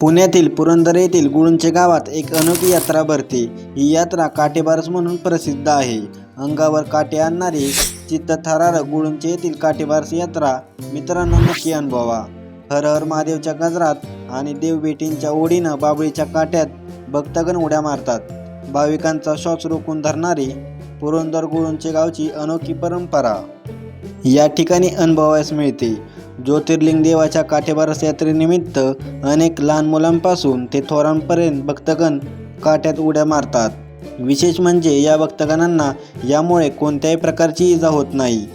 पुण्यातील पुरंदर येथील गुळूंचे गावात एक अनोखी यात्रा भरते. ही यात्रा काटेबारस म्हणून प्रसिद्ध आहे. अंगावर काटे आणणारी चित्तथरारक गुळूंचे येथील काटेबारस यात्रा मित्रांनो नक्की अनुभवा. हर हर महादेवच्या गजरात आणि देवबेटींच्या ओढीनं बाबळीच्या काट्यात भक्तगण उड्या मारतात. भाविकांचा श्वास रोखून धरणारी पुरंदर गुळूंचे गावची अनोखी परंपरा. या ठिकाणी अनुभवायस मिळते. ज्योतिर्लिंग देवाच्या काठेबारस यात्रेनिमित्त अनेक लहान मुलांपासून ते थोरांपर्यंत भक्तगण काठ्यात उड्या मारतात. विशेष म्हणजे या भक्तगणांना यामुळे कोणत्याही प्रकारची इजा होत नाही.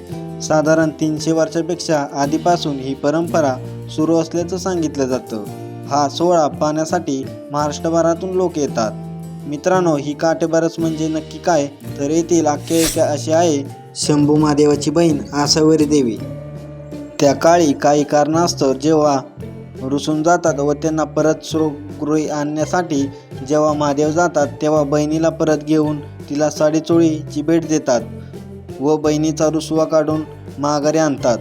साधारण तीनशे वर्षापेक्षा आधीपासून ही परंपरा सुरू असल्याचं सांगितलं जातं. हा सोहळा पाहण्यासाठी महाराष्ट्रभरातून लोक येतात. मित्रांनो ही काटेबारस म्हणजे नक्की काय? तर येथील आख्यायिका अशी आहे शंभू महादेवाची बहीण आसावरी देवी. त्या काळी काही कारणास्तव जेव्हा रुसून जातात व त्यांना परत स्वगृही आणण्यासाठी जेव्हा महादेव जातात तेव्हा बहिणीला परत घेऊन तिला साडीचोळीची भेट देतात व बहिणीचा रुसवा काढून माघारी आणतात.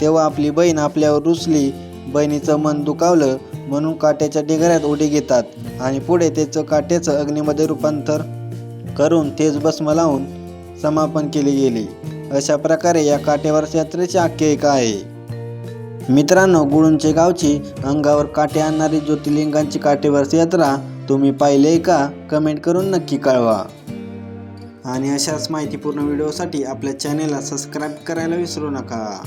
तेव्हा आपली बहीण आपल्यावर रुसली बहिणीचं मन दुखावलं म्हणून काट्याच्या ढिगाऱ्यात उडी घेतात आणि पुढे त्याचं काट्याचं अग्नीमध्ये रूपांतर करून तेच भस्म लावून समापन केले गेले. अशा प्रकारे या काटेवर यात्रेची आख्यायिका आहे. मित्रांनो गुळूंचे गावची अंगावर काटे आणणारी ज्योतिर्लिंगांची काटेवर यात्रा तुम्ही पाहिले का? कमेंट करून नक्की कळवा. आणि अशाच माहितीपूर्ण व्हिडिओसाठी आपल्या चॅनेलला सबस्क्राईब करायला विसरू नका.